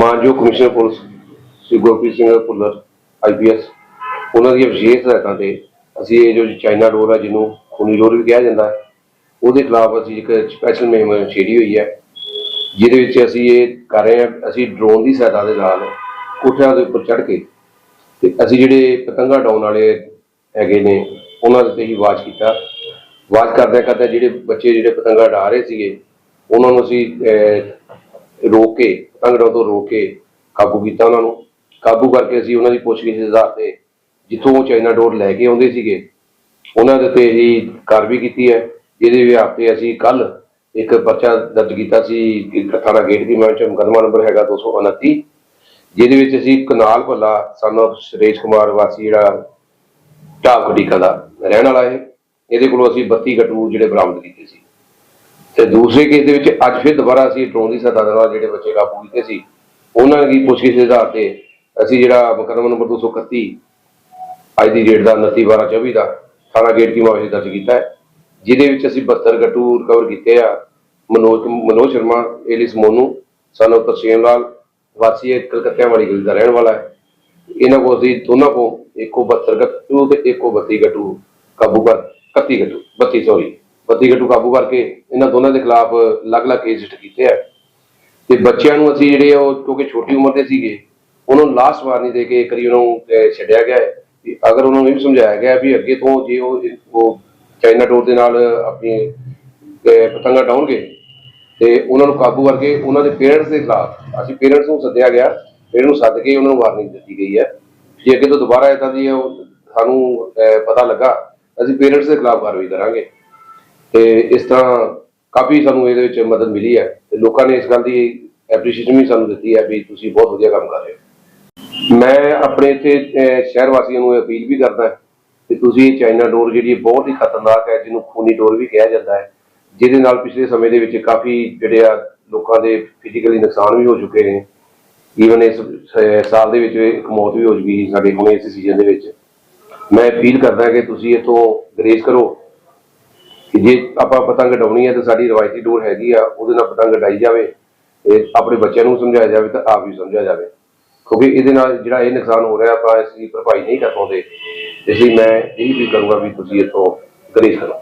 ਮਾਨਯੋਗ commissioner police, Shri Gurpreet Singh Bhullar IPS ਉਹਨਾਂ ਦੀਆਂ ਵਿਸ਼ੇਸ਼ ਹਦਾਇਤਾਂ ਤੇ ਅਸੀਂ ਇਹ ਜੋ ਚਾਈਨਾ ਡੋਰ ਹੈ ਜਿਹਨੂੰ ਖੂਨੀ ਡੋਰ ਵੀ ਕਿਹਾ ਜਾਂਦਾ ਹੈ, ਉਹਦੇ ਖਿਲਾਫ ਅਸੀਂ ਇੱਕ ਸਪੈਸ਼ਲ ਮੁਹਿੰਮ ਛੇੜੀ ਹੋਈ ਹੈ, ਜਿਹਦੇ ਵਿੱਚ ਅਸੀਂ ਇਹ ਕਰ ਰਹੇ ਹਾਂ, ਅਸੀਂ ਡਰੋਨ ਦੀ ਸਹਾਇਤਾ ਦੇ ਨਾਲ ਕੋਠਿਆਂ ਦੇ ਉੱਪਰ ਚੜ੍ਹ ਕੇ ਤੇ ਅਸੀਂ ਜਿਹੜੇ ਪਤੰਗਾ ਡਾਉਣ ਵਾਲੇ ਹੈਗੇ ਨੇ, ਉਹਨਾਂ ਦੇ ਤੇ ਹੀ ਵਾਚ ਕੀਤਾ। ਵਾਚ ਕਰਦੇ ਕਰਦੇ ਜਿਹੜੇ ਬੱਚੇ ਜਿਹੜੇ ਪਤੰਗਾ ਡਾ ਰਹੇ ਸੀਗੇ, ਉਹਨਾਂ ਨੂੰ ਅਸੀਂ ਰੋਕ ਕੇ ਪਤੰਗ ਤੋਂ ਰੋਕ ਕੇ ਕਾਬੂ ਕੀਤਾ ਉਹਨਾਂ ਨੂੰ। ਕਾਬੂ ਕਰਕੇ ਅਸੀਂ ਉਹਨਾਂ ਦੀ ਪੁੱਛਗਿੱਛ ਦੇ ਆਧਾਰ ਤੇ ਜਿੱਥੋਂ ਉਹ ਚਾਈਨਾ ਡੋਰ ਲੈ ਕੇ ਆਉਂਦੇ ਸੀਗੇ, ਉਹਨਾਂ ਦੇ ਤੇ ਹੀ ਕਾਰਵਾਈ ਕੀਤੀ ਹੈ। ਜਿਹਦੇ ਵਿਆਪ ਤੇ ਅਸੀਂ ਕੱਲ ਇੱਕ ਪਰਚਾ ਦਰਜ ਕੀਤਾ ਸੀ ਥਾਣਾ ਗੇਟ ਦੀ, ਮੈਂ ਚ ਮੁਕੱਦਮਾ ਨੰਬਰ ਹੈਗਾ 229 ਜਿਹਦੇ ਵਿੱਚ ਅਸੀਂ ਕਨਾਲ ਭੱਲਾ ਸਾਨੂੰ ਸੁਰੇਸ਼ ਕੁਮਾਰ ਵਾਸੀ ਜਿਹੜਾ ਢਾਬ ਖੜੀਕਾ ਦਾ ਰਹਿਣ ਵਾਲਾ ਹੈ। ਇਹਦੇ ਕੋਲੋਂ ਅਸੀਂ 32 ਗੱਟੂ ਜਿਹੜੇ ਬਰਾਮਦ ਕੀਤੇ ਸੀ। ਤੇ ਦੂਸਰੇ ਕੇਸ ਦੇ ਵਿੱਚ ਅੱਜ ਫਿਰ ਦੁਬਾਰਾ ਅਸੀਂ ਡਰੋਨ ਦੀ ਸਹਾਇਤਾ ਦੇ ਨਾਲ ਜਿਹੜੇ ਬੱਚੇ ਕਾਬੂ ਕੀਤੇ ਸੀ, ਉਹਨਾਂ ਦੀ ਪੁੱਛਗਿੱਛ ਦੇ ਆਧਾਰ ਤੇ ਅਸੀਂ ਜਿਹੜਾ ਮੁਕੱਦਮਾ ਨੰਬਰ 231 ਅੱਜ ਦੀ ਡੇਟ ਦਾ 29 12 24 ਦਾ ਥਾਣਾ ਗੇਟ ਕੀ ਮਾਮਲੇ ਦਰਜ ਕੀਤਾ ਹੈ, ਜਿਹਦੇ ਵਿੱਚ ਅਸੀਂ 72 ਗੱਟੂ ਰਿਕਵਰ ਕੀਤੇ ਆ। ਮਨੋਜ ਮਨੋਜ ਸ਼ਰਮਾ, ਏਲਿਸ ਮੋਨੂ, ਸਾਨੂੰ ਤਰਸੇਮ ਲਾਲ, ਵਾਸੀ ਕਲਕੱਤਿਆਂ ਵਾਲੀ ਗਲੀ ਦਾ ਰਹਿਣ ਵਾਲਾ ਹੈ। ਇਹਨਾਂ ਕੋਲ ਅਸੀਂ ਦੋਨਾਂ ਕੋ ਇੱਕੋ 72 ਗੱਟੂ ਤੇ ਇੱਕੋ 32 ਗੱਟੂ ਕਾਬੂ ਕਰ 31 ਗੱਟੂ 32 ਸੌਰੀ। 32 ਗੱਟੂ ਕਾਬੂ ਕਰਕੇ ਇਹਨਾਂ ਦੋਨਾਂ ਦੇ ਖਿਲਾਫ ਅਲੱਗ-ਅਲੱਗ ਕੇਸ ਰਜਿਸਟਰ ਕੀਤੇ ਆ। ਤੇ ਬੱਚਿਆਂ ਨੂੰ ਅਸੀਂ ਜਿਹੜੇ ਉਹ ਕਿਉਂਕਿ ਛੋਟੀ ਉਮਰ ਦੇ ਸੀਗੇ ਉਹਨਾਂ ਨੂੰ ਲਾਸਟ ਵਾਰਨਿੰਗ ਦੇ ਕੇ ਕਰੀ ਉਹਨਾਂ ਨੂੰ ਛੱਡਿਆ ਗਿਆ ਹੈ। ਕਿ ਅਗਰ ਉਹਨਾਂ ਨੂੰ ਇਹ ਵੀ ਸਮਝਾਇਆ ਗਿਆ ਵੀ ਅੱਗੇ ਤੋਂ ਜੇ ਉਹ ਚਾਈਨਾ ਡੋਰ ਦੇ ਨਾਲ ਆਪਣੀ ਅਹ, ਪਤੰਗਾਂ ਡਾਉਣਗੇ ਤੇ ਉਹਨਾਂ ਨੂੰ ਕਾਬੂ ਕਰਕੇ ਉਹਨਾਂ ਦੇ ਪੇਰੈਂਟਸ ਦੇ ਖਿਲਾਫ ਅਸੀਂ ਪੇਰੈਂਟਸ ਨੂੰ ਸੱਦਿਆ ਗਿਆ ਪੇਰੈਂਟ ਨੂੰ ਸੱਦ ਕੇ ਉਹਨਾਂ ਨੂੰ ਵਾਰਨਿੰਗ ਦਿੱਤੀ ਗਈ ਹੈ। ਜੇ ਅੱਗੇ ਤੋਂ ਦੁਬਾਰਾ ਇਦਾਂ ਦੀ ਉਹ ਸਾਨੂੰ ਪਤਾ ਲੱਗਾ ਅਸੀਂ ਪੇਰੈਂਟਸ ਦੇ ਖਿਲਾਫ ਕਾਰਵਾਈ ਕਰਾਂਗੇ। ਤੇ ਇਸ ਤਰ੍ਹਾਂ ਕਾਫੀ ਸਾਨੂੰ ਇਹਦੇ ਵਿੱਚ ਮਦਦ ਮਿਲੀ ਹੈ ਤੇ ਲੋਕਾਂ ਨੇ ਇਸ ਗੱਲ ਦੀ ਐਪਰੀਸ਼ੀਏਸ਼ਨ ਵੀ ਸਾਨੂੰ ਦਿੱਤੀ ਹੈ ਵੀ ਤੁਸੀਂ ਬਹੁਤ ਵਧੀਆ ਕੰਮ ਕਰ ਰਹੇ ਹੋ। ਮੈਂ ਆਪਣੇ ਇੱਥੇ ਸ਼ਹਿਰ ਵਾਸੀਆਂ ਨੂੰ ਅਪੀਲ ਵੀ ਕਰਦਾ ਕਿ ਤੁਸੀਂ ਚਾਈਨਾ ਡੋਰ ਜਿਹੜੀ ਬਹੁਤ ਹੀ ਖਤਰਨਾਕ ਹੈ, ਜਿਹਨੂੰ ਖੂਨੀ ਡੋਰ ਵੀ ਕਿਹਾ ਜਾਂਦਾ ਹੈ, ਜਿਹਦੇ ਨਾਲ ਪਿਛਲੇ ਸਮੇਂ ਦੇ ਵਿੱਚ ਕਾਫੀ ਜਿਹੜੇ ਆ ਲੋਕਾਂ ਦੇ ਫਿਜ਼ੀਕਲੀ ਨੁਕਸਾਨ ਵੀ ਹੋ ਚੁੱਕੇ ਨੇ। ਈਵਨ ਇਸ ਸਾਲ ਦੇ ਵਿੱਚ ਇੱਕ ਮੌਤ ਵੀ ਹੋ ਚੁੱਕੀ ਸੀ ਸਾਡੇ ਹੁਣੇ ਇਸ ਸੀਜ਼ਨ ਦੇ ਵਿੱਚ। ਮੈਂ ਅਪੀਲ ਕਰਦਾ ਕਿ ਤੁਸੀਂ ਇਥੋਂ ਗਰੇਜ਼ ਕਰੋ। ਕਿ ਜੇ ਆਪਾਂ ਪਤੰਗ ਡਾਉਣੀ ਹੈ ਤਾਂ ਸਾਡੀ ਰਵਾਇਤੀ ਡੋਰ ਹੈਗੀ ਆ, ਉਹਦੇ ਨਾਲ ਪਤੰਗ ਡਾਈ ਜਾਵੇ ਇਹ ਆਪਣੇ ਬੱਚਿਆਂ ਨੂੰ ਸਮਝਾਇਆ ਜਾਵੇ ਤਾਂ ਆਪ ਵੀ ਸਮਝਿਆ ਜਾਵੇ। ਕਿਉਂਕਿ ਇਹਦੇ ਨਾਲ ਜਿਹੜਾ ਇਹ ਨੁਕਸਾਨ ਹੋ ਰਿਹਾ, ਆਪਾਂ ਇਸ ਦੀ ਭਰਪਾਈ ਨਹੀਂ ਕਰ ਪਾਉਂਦੇ। ਇਸ ਲਈ ਮੈਂ ਇਹ ਵੀ ਕਰੂੰਗਾ ਵੀ ਤੁਸੀਂ ਇਥੋਂ ਗਰੇਜ਼ ਕਰੋ।